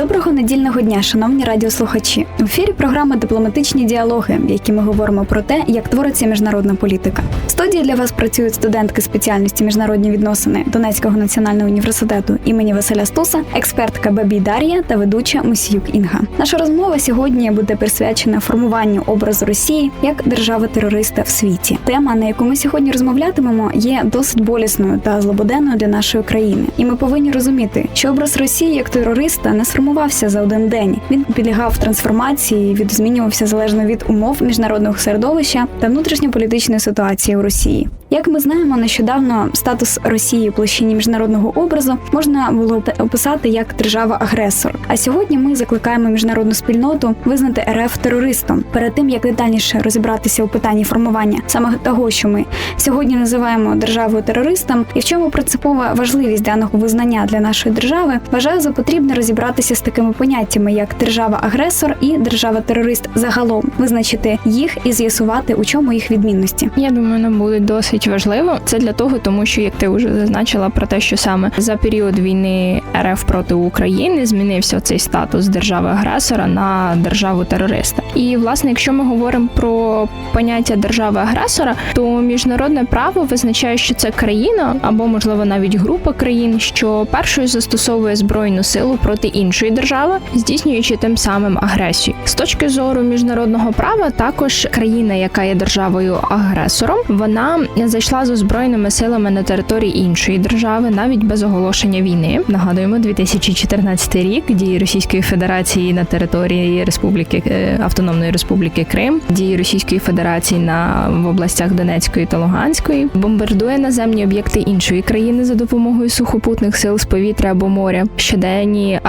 Доброго недільного дня, шановні радіослухачі. В ефірі програма Дипломатичні діалоги, в якій ми говоримо про те, як твориться міжнародна політика. В студії для вас працюють студентки спеціальності міжнародні відносини Донецького національного університету імені Василя Стуса, експертка Бабі Дар'я та ведуча Мусіюк Інга. Наша розмова сьогодні буде присвячена формуванню образу Росії як держави-терориста в світі. Тема, на яку ми сьогодні розмовлятимемо, є досить болісною та злободенною для нашої країни, і ми повинні розуміти, що образ Росії як терориста не сформувався за один день. Він підлягав трансформації, від змінювався залежно від умов міжнародного середовища та внутрішньополітичної ситуації у Росії. Як ми знаємо, нещодавно статус Росії в площині міжнародного образу можна було описати як держава-агресор. А сьогодні ми закликаємо міжнародну спільноту визнати РФ терористом. Перед тим як детальніше розібратися у питанні формування саме того, що ми сьогодні називаємо державою терористом, і в чому принципова важливість даного визнання для нашої держави, вважаю за потрібне розібратися з такими поняттями, як держава-агресор і держава-терорист загалом, визначити їх і з'ясувати, у чому їх відмінності. Я думаю, нам буде досить важливо. Це для того, тому що як ти вже зазначила про те, що саме за період війни РФ проти України змінився цей статус держави-агресора на державу терориста. І власне, якщо ми говоримо про поняття держави-агресора, то міжнародне право визначає, що це країна або можливо навіть група країн, що першою застосовує збройну силу проти іншої держави, здійснюючи тим самим агресію. З точки зору міжнародного права, також країна, яка є державою агресором, вона зайшла з озброєними силами на території іншої держави, навіть без оголошення війни. Нагадуємо, 2014 рік дії Російської Федерації на території Республіки е, Автономної Республіки Крим, дії Російської Федерації на в областях Донецької та Луганської, бомбардує наземні об'єкти іншої країни за допомогою сухопутних сил з повітря або моря, щоденні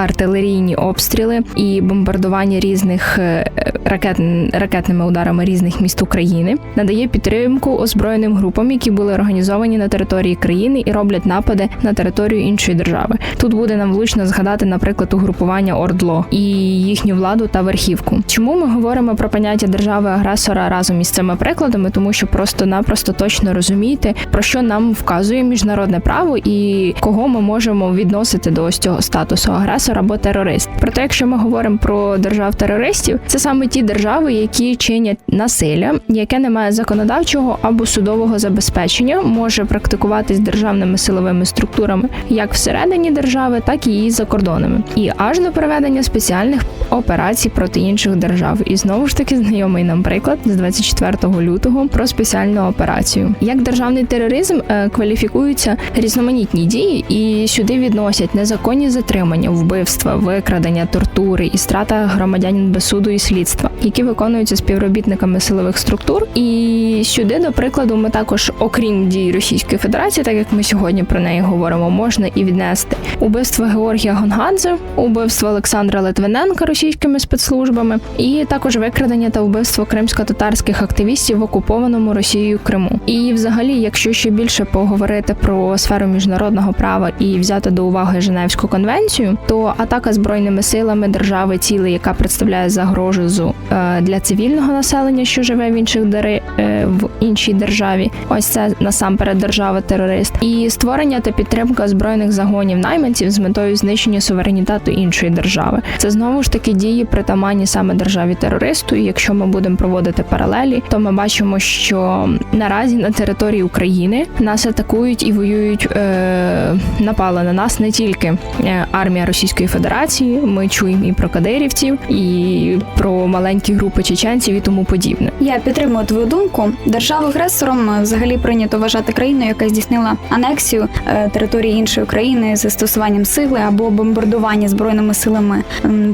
артилерійні обстріли і бомбардування різних е, ракет ракетними ударами різних міст України, надає підтримку озброєним групам, які були організовані на території країни і роблять напади на територію іншої держави. Тут буде нам влучно згадати, наприклад, угрупування Ордло і їхню владу та верхівку. Чому ми говоримо про поняття держави-агресора разом із цими прикладами? Тому що просто-напросто точно розуміти, про що нам вказує міжнародне право і кого ми можемо відносити до ось цього статусу агресора або терорист. Проте, якщо ми говоримо про держав терористів, це саме ті держави, які чинять насилля, яке не має законодавчого або судового забезпечення, може практикуватись державними силовими структурами як всередині держави, так і її за кордонами, і аж до проведення спеціальних операцій проти інших держав. І знову ж таки знайомий нам приклад з 24 лютого про спеціальну операцію. Як державний тероризм е, кваліфікуються різноманітні дії, і сюди відносять незаконні затримання, вбивства, викрадення, тортури і страта громадянин без суду і слідства, які виконуються співробітниками силових структур. І сюди, до прикладу, ми також, окрім дій Російської Федерації, так як ми сьогодні про неї говоримо, можна і віднести убивство Георгія Гонгадзе, убивство Олександра Литвиненка російськими спецслужбами, і також викрадення та вбивство кримсько-татарських активістів в окупованому Росією Криму. І, взагалі, якщо ще більше поговорити про сферу міжнародного права і взяти до уваги Женевську конвенцію, то атака збройними силами держави цілей, яка представляє загрозу е, для цивільного населення, що живе в інших дари е, в іншій державі. Ось це насамперед держава терорист, і створення та підтримка збройних загонів найманців з метою знищення суверенітету іншої держави. Це знову ж таки дії притаманні саме державі терористу. І якщо ми будемо проводити паралелі, то ми бачимо, що наразі на території України нас атакують і воюють, е, напала на нас не тільки е, армія Російської Федерації. Ми чуємо і про кадирівців, і про маленькі групи чеченців і тому подібне. Я підтримую твою думку. Державою-агресором е, взагалі прийнято вважати країну, яка здійснила анексію е, території іншої країни з застосуванням сили або бомбардування збройними силами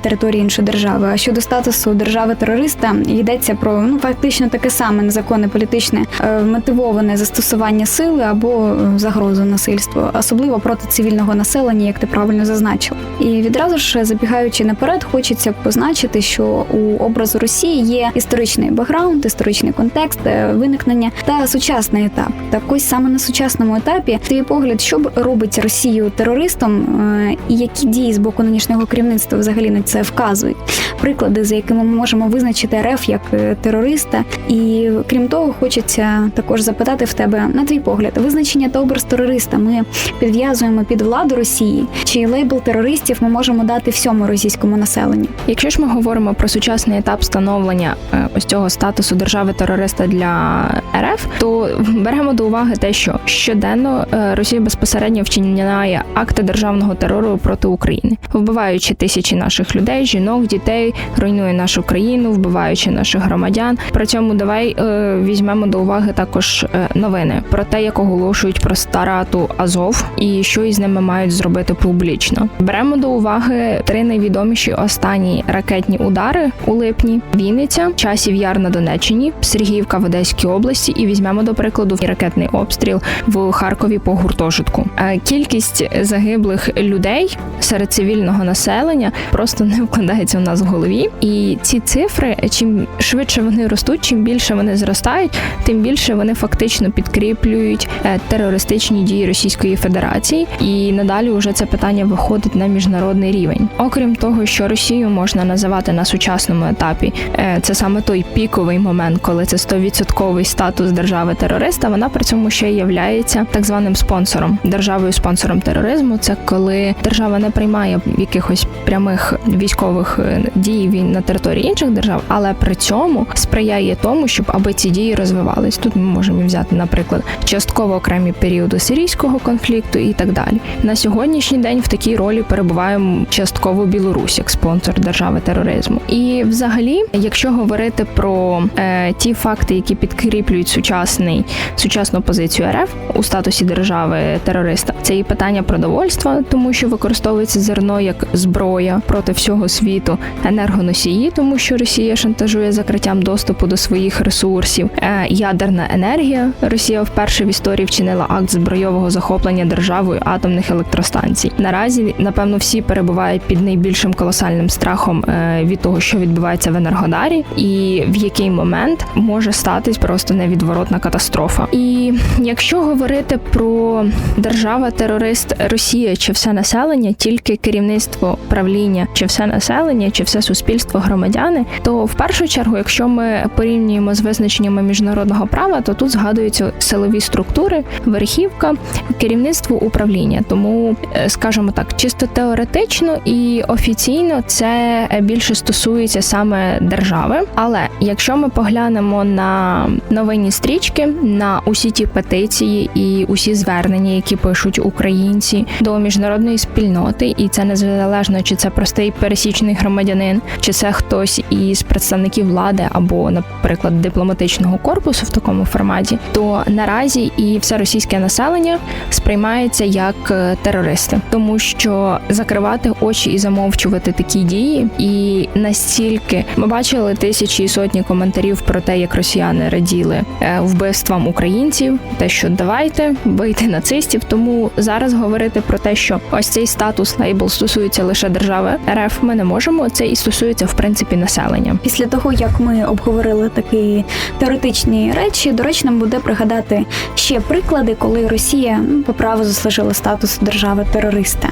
території іншої держави. А щодо статусу держави-терориста йдеться про ну фактично таке саме незаконне політичне е, мотивоване застосування сили або загрозу насильству, особливо проти цивільного населення, як ти правильно зазначив. І відразу ж забігаючи наперед, хочеться позначити, що у образу Росії є історичний бекграунд, історичний контекст, е, виникнення та сучасний етап. Так ось саме на сучасному етапі твій погляд, що робить Росію терористом, е, і які дії з боку нинішнього керівництва взагалі на це вказують. Приклади, за якими ми можемо визначити РФ як е, терориста. І крім того, хочеться також запитати в тебе на твій погляд, визначення та образ терориста ми підв'язуємо під владу Росії, чи лейбл терористів ми можемо дати всьому російському населенню? Якщо ж ми говоримо про сучасний етап становлення е, ось цього статусу держави-терориста для РФ, то беремо до уваги те, що щоденно е, Росія безпосередньо вчиняє акти державного терору проти України, вбиваючи тисячі наших людей, жінок, дітей, руйнує нашу країну, вбиваючи наших громадян. При цьому давай е, візьмемо до уваги також новини про те, як оголошують про старату Азов і що із ними мають зробити публічно. Беремо до уваги три найвідоміші останні ракетні удари у липні: Вінниця, Часів Яр на Донеччині, Сергіївка в Одеській області. І візьмемо до прикладу ракетний обстріл в Харкові по гуртожитку. Е, Кількість загиблих людей серед цивільного населення просто не вкладається у нас в голові. І ці цифри, чим швидше вони ростуть, чим більше вони зростають, тим більше вони фактично підкріплюють е, терористичні дії Російської Федерації. І надалі вже це питання виходить на міжнародний рівень. Окрім того, що Росію можна називати на сучасному етапі, е, це саме той піковий момент, коли це 100% статус держави терориста. Вона при цьому ще являється так званим спонсором, державою спонсором тероризму. Це коли держава не приймає якихось прямих військових е, дій на території інших держав, але при цьому сприяє тому, щоб аби ці дії розвивались. Тут ми можемо взяти, наприклад, частково окремі періоди сирійського конфлікту і так далі. На сьогоднішній день в такій ролі перебуває частково Білорусь як спонсор держави тероризму. І взагалі, якщо говорити про е, ті факти, які підкріплюють сучасний сучасну позицію РФ у статусі держави терориста, це і питання продовольства, тому що використовується зерно як зброя проти всього світу, енергоносії, тому що Росія шантажує закриттям доступу до своїх ресурсів, е, ядерна енергія. Росія вперше в історії вчинила акт збройового захоплення державою атомних електростанцій. Наразі, напевно, всі перебувають під найбільшим колосальним страхом е, від того, що відбувається в Енергодарі, і в який момент може статись просто невідворотна катастрофа. І якщо говорити про держава-терорист Росія чи все населення, тільки керівництво правління, чи все населення, чи все суспільство громадяни, то в першу чергу, якщо ми порівнюємо з визначеннями міжнародного права, то тут згадуються силові структури, верхівка, керівництво управління. Тому, е, скажімо так, чисто теоретично і офіційно це більше стосується саме держави. Але якщо ми поглянемо на новинні стрічки, на усі ті петиції і усі звернення, які пишуть українці до міжнародної спільноти, і це незалежно чи це простий пересічний громадянин, чи це хтось із представників влади або, наприклад, дипломатичного корпусу в такому форматі, то наразі і все російське населення сприймається як е, терористи, тому що закривати очі і замовчувати такі дії, і настільки ми бачили тисячі і сотні коментарів про те, як росіяни раділи е, вбивствам українців, те, що давайте бийте нацистів. Тому зараз говорити про те, що ось цей статус лейбл стосується лише держави РФ, ми не можемо. Це і стосується в принципі населення. Після того, як ми обговорили такі теоретичні речі, доречно буде пригадати ще приклади, коли Росія ну, по праву заслужила статус держави терориста.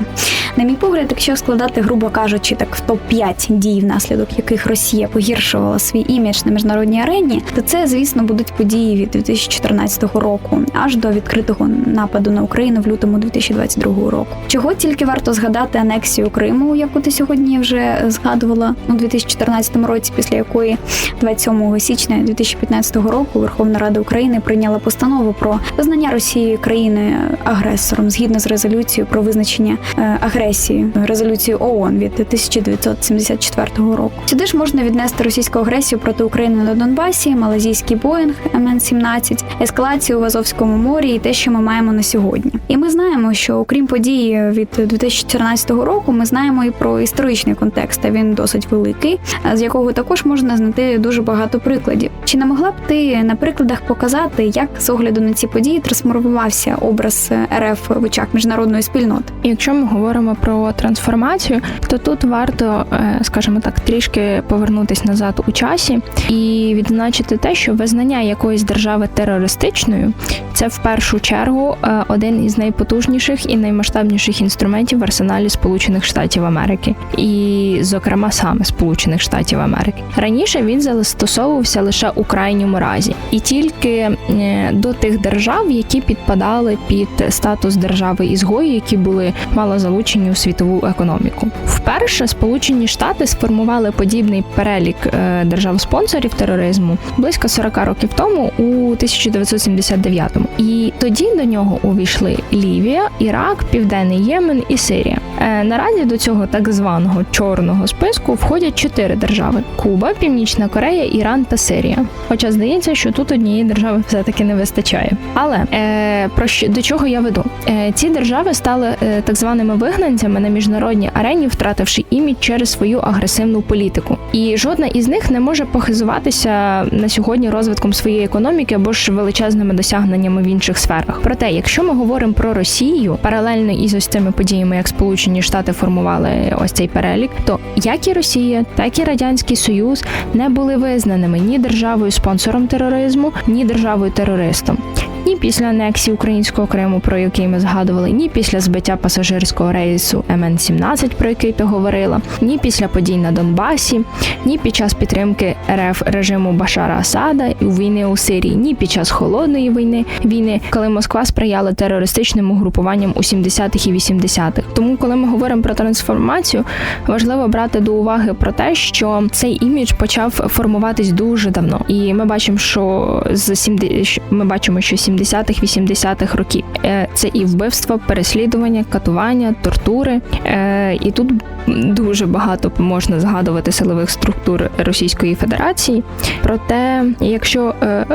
На мій погляд, якщо складати, грубо кажучи, так в топ 5 дій, внаслідок яких Росія погіршувала свій імідж на міжнародній арені, то це, звісно, будуть події від 2014 року аж до відкритого нападу на Україну в лютому 2022 року. Чого тільки варто згадати анексію Криму, яку ти сьогодні вже згадувала у 2014 році, після якої 27 січня 2015 року Верховна Рада України прийняла постанову про визнання Росії країни агресором згідно з резолюцією про визначення е, агресії резолюцією ООН від 1974 року. Сюди ж можна віднести російську агресію проти України на Донбасі, малазійський Боїнг МН-17, ескалацію в Азовському морі і те, що ми маємо на сьогодні. І ми знаємо, що окрім подій від 2014 року, ми знаємо і про історичний контекст. а Він досить великий, з якого також можна знайти дуже багато прикладів. Чи не могла б ти на прикладах показати, як з огляду на ці події трансформувався образ РФ в очах міжнародної спільноти? Якщо ми говоримо про трансформацію інформацію, то тут варто, е, скажімо так, трішки повернутись назад у часі і відзначити те, що визнання якоїсь держави терористичною це в першу чергу е, один із найпотужніших і наймасштабніших інструментів в арсеналі Сполучених Штатів Америки, і, зокрема, саме Сполучених Штатів Америки. Раніше він застосовувався лише у крайньому разі, і тільки е, до тих держав, які підпадали під статус держави ізгої, які були мало залучені у світову економіку. Вперше Сполучені Штати сформували подібний перелік е, держав-спонсорів тероризму близько 40 років тому, у 1979-му. І тоді до нього увійшли Лівія, Ірак, Південний Ємен і Сирія. Е, Наразі до цього так званого чорного списку входять чотири держави: Куба, Північна Корея, Іран та Сирія. Хоча здається, що тут однієї держави все-таки не вистачає. Але е, про що до чого я веду? Е, ці держави стали е, так званими вигнанцями на міжнародній арені, втративши імідж через свою агресивну політику. І жодна із них не може похизуватися на сьогодні розвитком своєї економіки або ж величезними досягненнями в інших сферах. Проте, якщо ми говоримо про Росію, паралельно із ось цими подіями, як Сполучені Штати формували ось цей перелік, то як і Росія, так і Радянський Союз не були визнаними ні державою спонсором тероризму, ні державою терористом. Ні після анексії українського Криму, про який ми згадували, ні після збиття пасажирського рейсу МН-17, про який ти говорила, ні після подій на Донбасі, ні під час підтримки РФ режиму Башара Асада у війни у Сирії, ні під час холодної війни війни, коли Москва сприяла терористичним угрупуванням у 70-х і 80-х. Тому, коли ми говоримо про трансформацію, важливо брати до уваги про те, що цей імідж почав формуватись дуже давно, і ми бачимо, що з 70 ми бачимо, що 70-х, 80-х років Е, це і вбивства, переслідування, катування, тортури. Е, І тут дуже багато можна згадувати силових структур Російської Федерації. Проте, якщо е,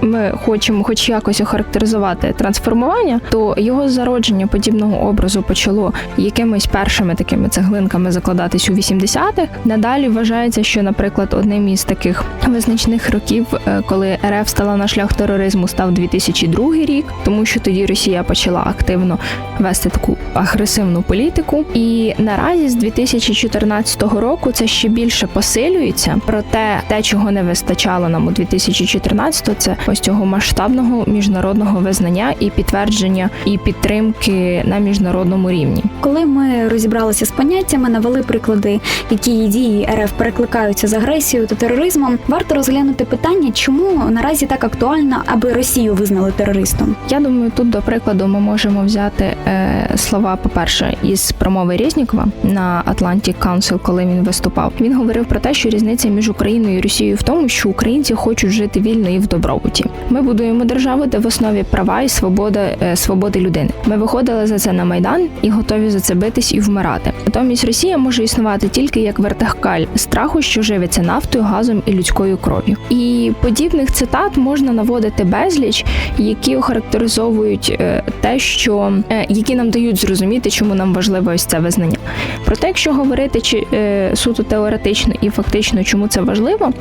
ми хочемо хоч якось охарактеризувати трансформування, то його зародження подібного образу почало якимись першими такими цеглинками закладатись у 80-х. Надалі вважається, що, наприклад, одним із таких визначних років, е, коли РФ стала на шлях тероризму, став 2002 рік, тому що тоді Росія почала активно вести таку агресивну політику. І наразі з 2014 року це ще більше посилюється. Проте те, чого не вистачало нам у 2014, це ось цього масштабного міжнародного визнання і підтвердження і підтримки на міжнародному рівні. Коли ми розібралися з поняттями, навели приклади, які дії РФ перекликаються з агресією та тероризмом, варто розглянути питання, чому наразі так актуально, аби Росію визнали терористом. Я думаю, тут до прикладу ми можемо взяти е, слова, по-перше, із промови Резнікова на Atlantic Council, коли він виступав. Він говорив про те, що різниця між Україною і Росією в тому, що українці хочуть жити вільно і в добробуті. Ми будуємо державу, де в основі права і свобода е, свободи людини. Ми виходили за це на майдан і готові за це битись і вмирати. Натомість Росія може існувати тільки як вертикаль страху, що живиться нафтою, газом і людською кров'ю. І подібних цитат можна наводити безліч, які охарактеризовують е, те, що е, які нам дають зрозуміти, чому нам важливо ось це визнання. Проте, якщо говорити чи суто теоретично і фактично, чому це важливо,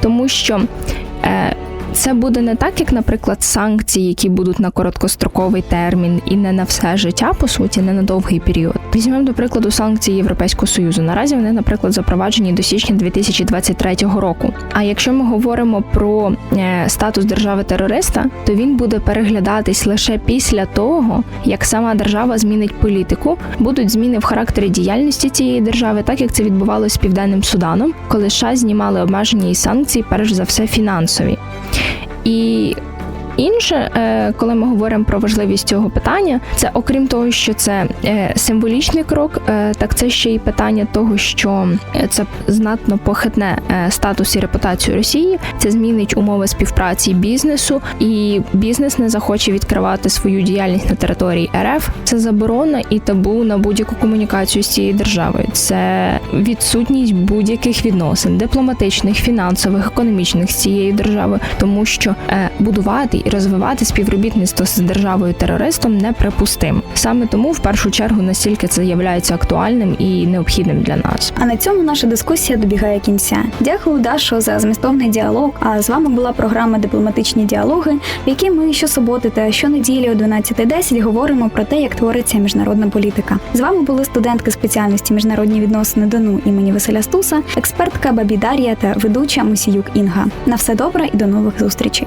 тому що. Це буде не так, як, наприклад, санкції, які будуть на короткостроковий термін і не на все життя, по суті, не на довгий період. Візьмемо до прикладу санкції Європейського союзу. Наразі вони, наприклад, запроваджені до січня 2023 року. А якщо ми говоримо про е, статус держави-терориста, то він буде переглядатись лише після того, як сама держава змінить політику, будуть зміни в характері діяльності цієї держави, так як це відбувалося з південним Суданом, коли США знімали обмеження і санкції, перш за все фінансові. І інше, е, коли ми говоримо про важливість цього питання, це окрім того, що це е, символічний крок, е, так це ще й питання того, що це знатно похитне статус і репутацію Росії. Це змінить умови співпраці бізнесу, і бізнес не захоче відкривати свою діяльність на території РФ. Це заборона і табу на будь-яку комунікацію з цією державою. Це відсутність будь-яких відносин, дипломатичних, фінансових, економічних з цією державою, тому що будувати і розвивати співробітництво з державою терористом неприпустимо. Саме тому в першу чергу настільки це являється актуальним і необхідним для нас. А на цьому наша дискусія добігає кінця. Дякую, Дашо, за змістовний діалог. А з вами була програма Дипломатичні діалоги, в якій ми щосуботи та щонеділі о 12.10 говоримо про те, як твориться міжнародна політика. З вами були студентки спеціальності міжнародні відносини ДОНУ імені Василя Стуса, експертка Бабі Дар'я та ведуча Мусіюк Інга. На все добре і до нових зустрічей.